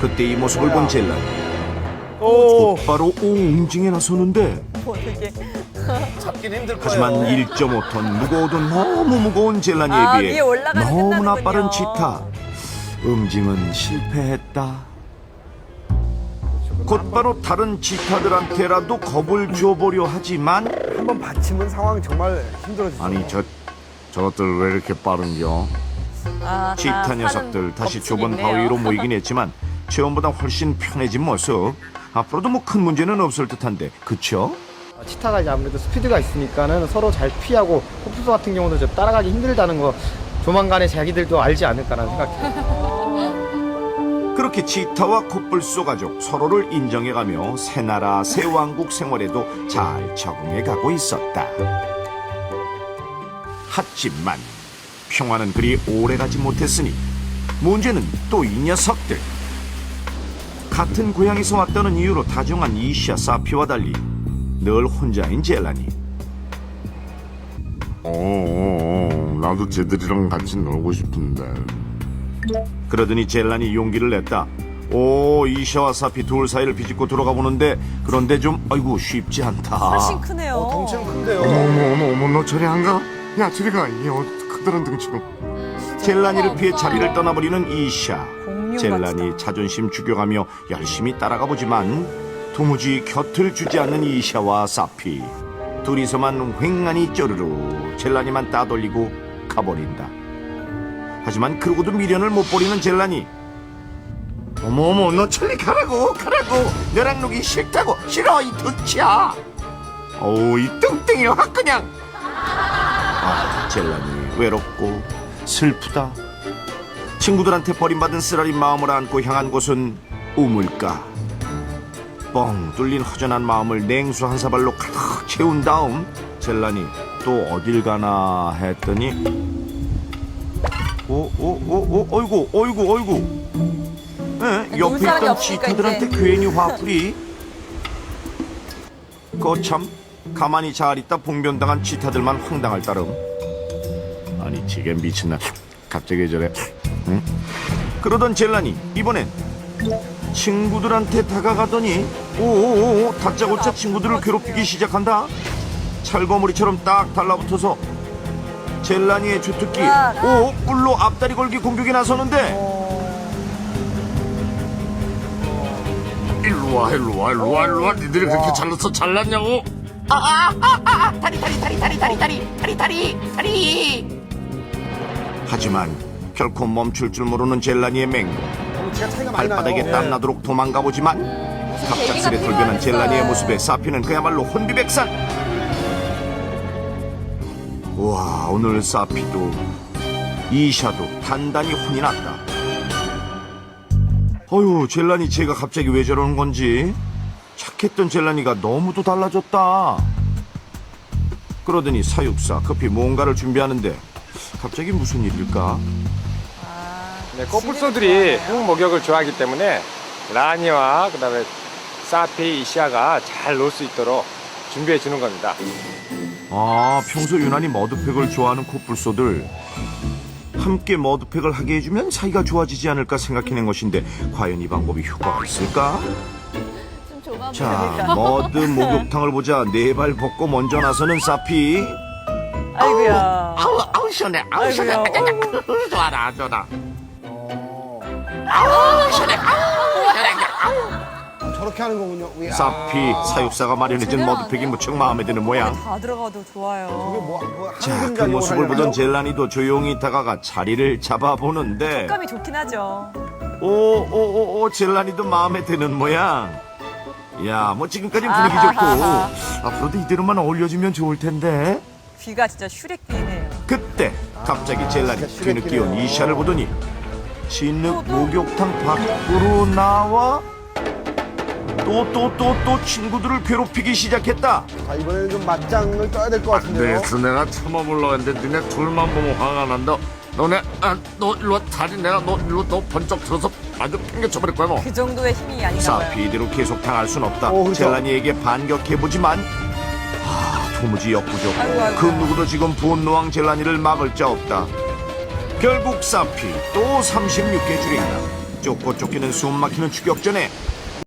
그때 이 모습을 본 젤라니 오. 곧바로 옹징에 나서는데 뭐 되게 잡긴 힘들 거예요. 하지만 1.5톤 무거워도 너무 무거운 젤라니에 아, 비해 위에 올라가면 너무나 끝나는군요. 빠른 치타 응징은 실패했다 곧바로 다른 치타들한테라도 겁을 줘보려 하지만 한번 받치면 상황 정말 힘들어지죠. 아니 저 저것들 왜 이렇게 빠른겨 아, 다 치타 사는 녀석들 다시 법칙이 좁은 있네요. 바위로 모이긴 했지만 체험보다 훨씬 편해진 모습 앞으로도 뭐 큰 문제는 없을 듯한데 그쵸? 치타가 이제 아무래도 스피드가 있으니까는 서로 잘 피하고 코뿔소 같은 경우도 좀 따라가기 힘들다는 거 조만간에 자기들도 알지 않을까라는 생각이 그렇게 치타와 코뿔소 가족 서로를 인정해가며 새 나라 새 왕국 생활에도 잘 적응해가고 있었다. 하지만 평화는 그리 오래가지 못했으니 문제는 또 이 녀석들. 같은 고향에서 왔다는 이유로 다정한 이시아 사피와 달리 늘 혼자인 젤라니. 어, 나도 쟤들이랑 같이 놀고 싶은데. 그러더니 젤란이 용기를 냈다. 오 이샤와 사피 둘 사이를 비집고 들어가 보는데 그런데 좀 아이고 쉽지 않다. 훨씬 크네요. 어, 덩치는 큰데요. 어머, 어머, 어머, 어머, 너 저리 안 가? 야, 저리 가. 이 어, 크다란 덩치고. 젤란이를 피해 자리를 떠나버리는 이샤. 젤란이 자존심 죽여가며 열심히 따라가 보지만 도무지 곁을 주지 않는 이샤와 사피. 둘이서만 횡하니 쪼르르 젤란이만 따돌리고 가버린다. 하지만 그러고도 미련을 못 버리는 젤란이. 어머어머 너 천리 가라고 가라고 너랑 놀기 싫다고 싫어 이 덩치야. 어우 이 뚱땡이 확 그냥. 아 젤란이 외롭고 슬프다. 친구들한테 버림받은 쓰라린 마음을 안고 향한 곳은 우물가. 뻥 뚫린 허전한 마음을 냉수 한 사발로 가득 채운 다음 젤란이 또 어딜 가나 했더니 오오오오 어이구 어이구 어이구 에, 옆에 사람이 있던 없으니까 이제. 괜히 화풀이 거참 가만히 잘 있다 봉변당한 치타들만 황당할 따름 아니 지게 미친나 갑자기 저래 응? 그러던 젤란이 이번엔 친구들한테 다가가더니 오오오 다짜고짜 친구들을 괴롭히기 시작한다 찰거머리처럼 딱 달라붙어서 젤라니의 주특기 야. 오 뿔로 앞다리 걸기 공격에 나서는데 일로 와, 일로 와, 일로 와, 일로 와. 니들이 그렇게 잘났어, 잘났냐고? 하지만 결코 멈출 줄 모르는 젤라니의 맹 덩치가 차이가 많이. 발바닥에 땀나도록 도망가 보지만 갑작스레 돌변한 젤라니의 모습에 사피는 그야말로 혼비백산. 와 오늘 사피도 이샤도 단단히 혼이 났다. 어휴 젤라니 쟤가 갑자기 왜 저러는 건지. 착했던 젤라니가 너무도 달라졌다. 그러더니 사육사 급히 뭔가를 준비하는데 갑자기 무슨 일일까 네, 코뿔소들이 흙 목욕을 좋아하기 때문에 라니와 그다음에 사피 이시아가 잘 놀 수 있도록 준비해 주는 겁니다. 아, 평소 유난히 머드팩을 좋아하는 코뿔소들. 함께 머드팩을 하게 해주면 사이가 좋아지지 않을까 생각해낸 것인데 과연 이 방법이 효과가 있을까? 좀 좁아 자, 보이니까. 머드 목욕탕을 보자. 네 발 벗고 먼저 나서는 사피. 아이고야. 아우, 아우, 시원해. 아우, 시원해. 아이고야. 아이고, 좋아라, 좋아라. 저렇게 하는 거군요. 이야. 사피 사육사가 마련해준 머드팩이 무척 마음에 드는 모양. 다 들어가도 좋아요. 뭐, 뭐 자, 그 모습을? 보던 젤라니도 조용히 다가가 자리를 잡아보는데 식감이 좋긴 하죠. 오오오오 젤라니도 마음에 드는 모양. 야, 뭐 지금까지 분위기 좋고 아하하하. 앞으로도 이대로만 어울려주면 좋을 텐데. 귀가 진짜 슈렉 귀네요. 그때 갑자기 젤라니 진짜 뒤늦게 온 슈렉이네요. 이샤를 보더니 진흙 목욕탕 밖으로 나와 또 또 또 또 친구들을 괴롭히기 시작했다. 자, 이번에는 좀 맞짱을 떠야 될 것 같은데요. 그래서 내가 참아보려고 했는데 니네 둘만 보면 화가 난다. 너네, 아, 너 일로 와. 다리 내가 너 일로 너 번쩍 들어서 아주 팽개쳐버릴 거야, 너. 그 정도의 힘이 아닌가 봐요. 사피 이대로 계속 당할 순 없다. 어, 그렇죠. 젤라니에게 반격해보지만 아, 도무지 역부족. 아이고, 아이고. 그 누구도 지금 분노왕 젤라니를 막을 자 없다. 결국 사피 또 36개 줄인다. 쫓고 쫓기는 숨 막히는 추격전에